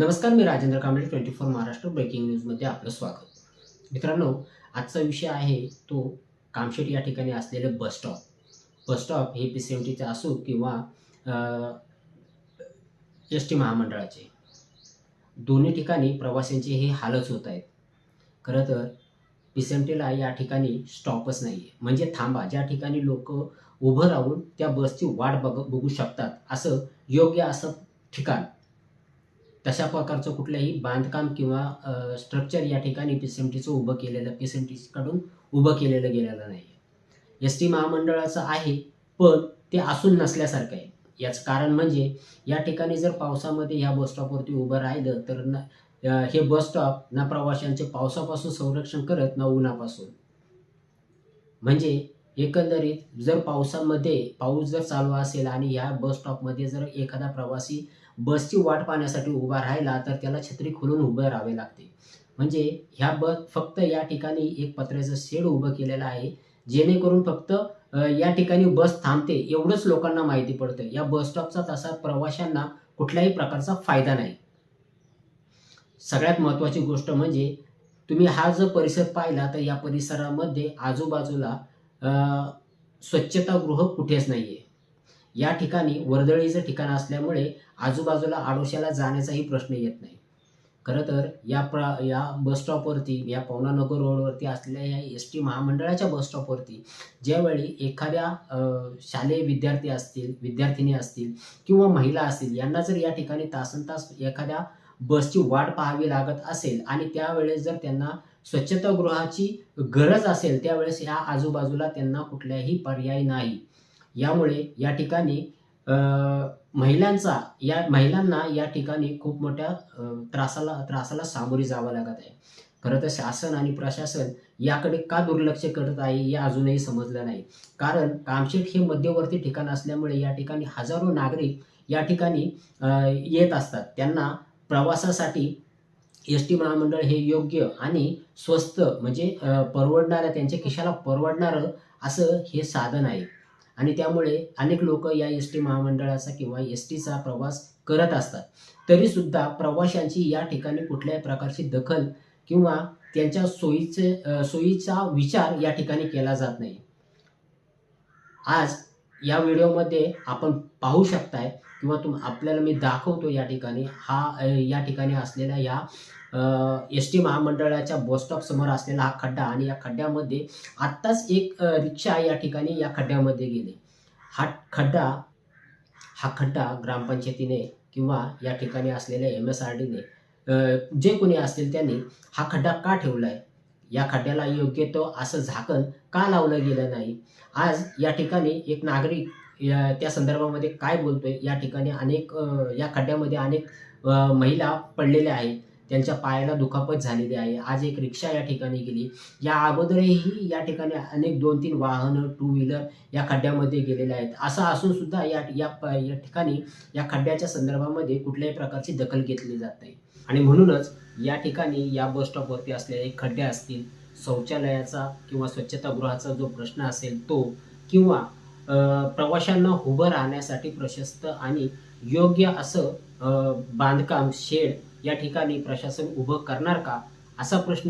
नमस्कार मी Rajendra Kamble twenty four Maharashtra breaking न्यूजमध्ये आपलं स्वागत. मित्रांनो आजचा विषय आहे तो कामशेट या ठिकाणी असलेलं बस स्टॉप. बस स्टॉप हे पी सी एम टीचं असो किंवा एस टी महामंडळाचे. दोन्ही ठिकाणी प्रवाशांचे हे हालच होत आहेत. खरं तर पी सी एम टीला या ठिकाणी स्टॉपच नाही आहे म्हणजे थांबा ज्या ठिकाणी लोक उभं राहून त्या बसची वाट बघ बघू शकतात असं योग्य असं ठिकाण. तशा प्रकारचं कुठलंही बांधकाम किंवा स्ट्रक्चर या ठिकाणी पी सी एम टीचं उभं केलेलं पी सी एम टीकडून उभं केलेलं गेलेलं नाही आहे एस टी महामंडळाचं आहे पण ते असून नसल्यासारखं आहे. याचं कारण म्हणजे या ठिकाणी जर पावसामध्ये ह्या बस स्टॉपवरती उभं राहिलं तर न हे बस स्टॉप ना प्रवाशांचे पावसापासून संरक्षण करत ना उन्हापासून. म्हणजे एकंदरीत जर पावसामध्ये पाऊस जर चालू असेल आणि ह्या बस स्टॉपमध्ये जर एखादा प्रवासी बसची वाट पाहण्यासाठी उभा राहिला तर त्याला छत्री खोलून उभं राहावे लागते. म्हणजे ह्या बस फक्त या ठिकाणी एक पत्र्याचं शेड उभं केलेलं आहे जेणेकरून फक्त या ठिकाणी बस थांबते एवढंच लोकांना माहिती पडतं या बस स्टॉपचा तसा प्रवाशांना कुठल्याही प्रकारचा फायदा नाही. सगळ्यात महत्त्वाची गोष्ट म्हणजे तुम्ही हा जर परिसर पाहिला तर या परिसरामध्ये आजूबाजूला स्वच्छतागृह कुठेच नाही आहे या ठिकाणी वर्दळीचं ठिकाण असल्यामुळे आजूबाजूला आडोशाला जाण्याचाही प्रश्न येत नाही. खरं तर या प्रा या बस स्टॉपवरती या पवनानगर रोडवरती असलेल्या या एस टी महामंडळाच्या बस स्टॉपवरती ज्यावेळी एखाद्या शालेय विद्यार्थी असतील विद्यार्थिनी असतील किंवा महिला असतील यांना जर या ठिकाणी तासन तास एखाद्या बसची वाट पाहावी लागत असेल आणि त्यावेळेस जर त्यांना स्वच्छतागृहाची गरज असेल त्यावेळेस ह्या आजूबाजूला त्यांना कुठल्याही पर्याय नाही. यामुळे या ठिकाणी महिलांचा या महिलांना या ठिकाणी खूप मोठ्या त्रासाला त्रासाला सामोरी जावं लागत आहे. खरं तर शासन आणि प्रशासन याकडे का दुर्लक्ष करत आहे हे अजूनही समजलं नाही. कारण कामशेत हे मध्यवर्ती ठिकाण असल्यामुळे या ठिकाणी हजारो नागरिक या ठिकाणी येत असतात. त्यांना प्रवासासाठी एस टी महामंडळ हे योग्य आणि स्वस्त म्हणजे परवडणाऱ्या परवडणारं त्यांच्या खिशाला परवडणारं असं हे साधन आहे. आणि त्यामुळे अनेक लोक या एस टी महामंडळाचा किंवा एस टीचा प्रवास करत असतात. तरीसुद्धा प्रवाशांची या ठिकाणी कुठल्याही प्रकारची दखल किंवा त्यांच्या सोयीचे सोयीचा विचार या ठिकाणी केला जात नाही. आज या व्हिडिओमध्ये आपण पाहू शकताय किंवा तुम आपल्याला मी दाखवतो या ठिकाणी हा या ठिकाणी असलेला या एस टी महामंडळाच्या बस समोर असलेला हा खड्डा आणि या खड्ड्यामध्ये आत्ताच एक रिक्षा या ठिकाणी या खड्ड्यामध्ये गेली. हा खड्डा हा खड्डा ग्रामपंचायतीने किंवा या ठिकाणी असलेल्या एम एस आर डीने जे कोणी असतील त्यांनी हा खड्डा का ठेवला आहे या खड्ड्याला योग्य तो असं झाकण का लावलं गेलं नाही? आज या ठिकाणी एक नागरिक या त्या संदर्भामध्ये काय बोलतोय? या ठिकाणी अनेक या खड्ड्यामध्ये अनेक महिला पडलेल्या आहेत. त्यांच्या पायाला दुखापत झालेली आहे. आज एक रिक्षा या ठिकाणी गेली. या अगोदरही या ठिकाणी अनेक दोन तीन वाहनं टू व्हीलर या खड्ड्यामध्ये गेलेले आहेत. असं असून सुद्धा या या या ठिकाणी या खड्ड्याच्या संदर्भामध्ये कुठल्याही प्रकारची दखल घेतली जात नाही. आणि म्हणूनच या ठिकाणी या बस स्टॉपवरती असलेले खड्डे असतील शौचालयाचा किंवा स्वच्छतागृहाचा जो प्रश्न असेल तो किंवा प्रवाशांना उभं राहण्यासाठी प्रशस्त आणि योग्य असं अ, बांधकाम शेड या ठिकाणी प्रशासन उभं करणार का? असा प्रश्न